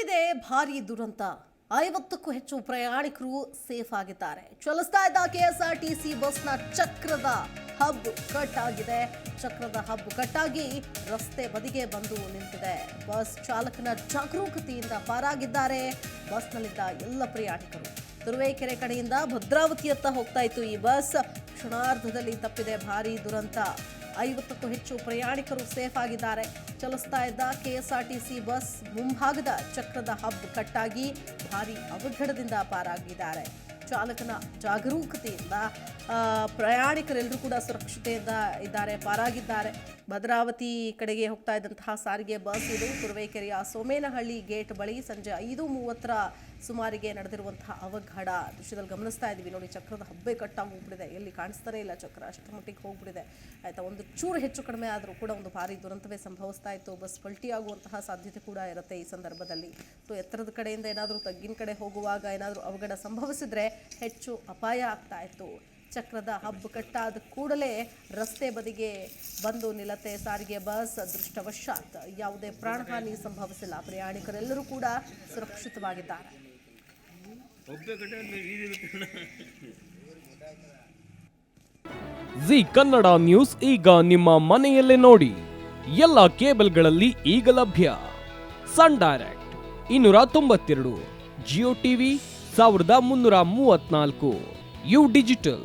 ತಪ್ಪಿದೆ, ಭಾರಿ ದುರಂತ. ಐವತ್ತಕ್ಕೂ ಹೆಚ್ಚು ಪ್ರಯಾಣಿಕರು ಸೇಫ್ ಆಗಿದ್ದಾರೆ. ಚಲಿಸ್ತಾ ಇದ್ದ ಕೆಎಸ್ಆರ್ಟಿಸಿ ಬಸ್ನ ಚಕ್ರದ ಹಬ್ ಕಟ್ ಆಗಿದೆ ಚಕ್ರದ ಹಬ್ ಕಟ್ಟಾಗಿ ರಸ್ತೆ ಬದಿಗೆ ಬಂದು ನಿಂತಿದೆ. ಬಸ್ ಚಾಲಕನ ಜಾಗರೂಕತೆಯಿಂದ ಪಾರಾಗಿದ್ದಾರೆ ಬಸ್ನಲ್ಲಿದ್ದ ಎಲ್ಲ ಪ್ರಯಾಣಿಕರು. ತುರುವೇಕೆರೆ ಕಡೆಯಿಂದ ಭದ್ರಾವತಿಯತ್ತ ಹೋಗ್ತಾ ಇತ್ತು ಈ ಬಸ್. ಕ್ಷಣಾರ್ಧದಲ್ಲಿ ತಪ್ಪಿದೆ, ಭಾರಿ ದುರಂತ. ಐವತ್ತಕ್ಕೂ ಹೆಚ್ಚು ಪ್ರಯಾಣಿಕರು ಸೇಫ್ ಆಗಿದ್ದಾರೆ. ಚಲಿಸ್ತಾ ಇದ್ದ ಕೆಎಸ್ಆರ್ಟಿಸಿ ಬಸ್ ಮುಂಭಾಗದ ಚಕ್ರದ ಹಬ್ ಕಟ್ಟಾಗಿ ಭಾರಿ ಅವಘಡದಿಂದ ಪಾರಾಗಿದ್ದಾರೆ. ಚಾಲಕನ ಜಾಗರೂಕತೆಯಿಂದ ಪ್ರಯಾಣಿಕರೆಲ್ಲರೂ ಕೂಡ ಸುರಕ್ಷತೆಯಿಂದ ಇದ್ದಾರೆ, ಪಾರಾಗಿದ್ದಾರೆ. ಭದ್ರಾವತಿ ಕಡೆಗೆ ಹೋಗ್ತಾ ಇದ್ದಂತಹ ಸಾರಿಗೆ ಬಸ್ ಇದು ತುರುವೇಕೆರೆಯ ಸೋಮೇನಹಳ್ಳಿ ಗೇಟ್ ಬಳಿ ಸಂಜೆ ಐದು ಮೂವತ್ತರ ಸುಮಾರಿಗೆ ನಡೆದಿರುವಂತಹ ಅವಘಡ ದೃಶ್ಯದಲ್ಲಿ ಗಮನಿಸ್ತಾ ಇದ್ದೀವಿ. ನೋಡಿ, ಚಕ್ರದ ಹಬ್ಬೆ ಕಟ್ಟಾಗಿ ಹೋಗ್ಬಿಟ್ಟಿದೆ ಎಲ್ಲಿ ಕಾಣಿಸ್ತಾನೆ ಇಲ್ಲ ಚಕ್ರ. ಅಷ್ಟು ಮಟ್ಟಿಗೆ ಹೋಗ್ಬಿಟ್ಟಿದೆ. ಆಯಿತಾ, ಒಂದು ಚೂರು ಹೆಚ್ಚು ಕಡಿಮೆ ಆದರೂ ಕೂಡ ಒಂದು ಭಾರಿ ದುರಂತವೇ ಸಂಭವಿಸ್ತಾ ಇತ್ತು. ಬಸ್ ಪಲ್ಟಿ ಆಗುವಂತಹ ಸಾಧ್ಯತೆ ಕೂಡ ಇರುತ್ತೆ ಈ ಸಂದರ್ಭದಲ್ಲಿ. ಸೊ, ಎತ್ತರದ ಕಡೆಯಿಂದ ಏನಾದರೂ ತಗ್ಗಿನ ಕಡೆ ಹೋಗುವಾಗ ಏನಾದರೂ ಅವಘಡ ಸಂಭವಿಸಿದರೆ ಹೆಚ್ಚು ಅಪಾಯ ಆಗ್ತಾ ಇತ್ತು. ಚಕ್ರದ ಹಬ್ಬ ಕಟ್ಟಾದ ಕೂಡಲೇ ರಸ್ತೆ ಬದಿಗೆ ಬಂದು ನಿಲತೆ ಸಾರಿಗೆ ಬಸ್ ಅದೃಷ್ಟವಶಾತ್ ಯಾವುದೇ ಪ್ರಾಣಹಾನಿ ಸಂಭವಿಸಿಲ್ಲ. ಪ್ರಯಾಣಿಕರೆಲ್ಲರೂ ಕೂಡ ಸುರಕ್ಷಿತವಾಗಿದ್ದಾರೆ. ಜಿ ಕನ್ನಡ ನ್ಯೂಸ್ ಈಗ ನಿಮ್ಮ ಮನೆಯಲ್ಲೇ ನೋಡಿ. ಎಲ್ಲ ಕೇಬಲ್ಗಳಲ್ಲಿ ಈಗ ಲಭ್ಯ. ಸನ್ ಡೈರೆಕ್ಟ್ ಇನ್ನೂರ ತೊಂಬತ್ತೆರಡು, ಜಿಯೋ ಟಿವಿ ಸಾವಿರದ ಮುನ್ನೂರ ಮೂವತ್ನಾಲ್ಕು ಯು ಡಿಜಿಟಲ್.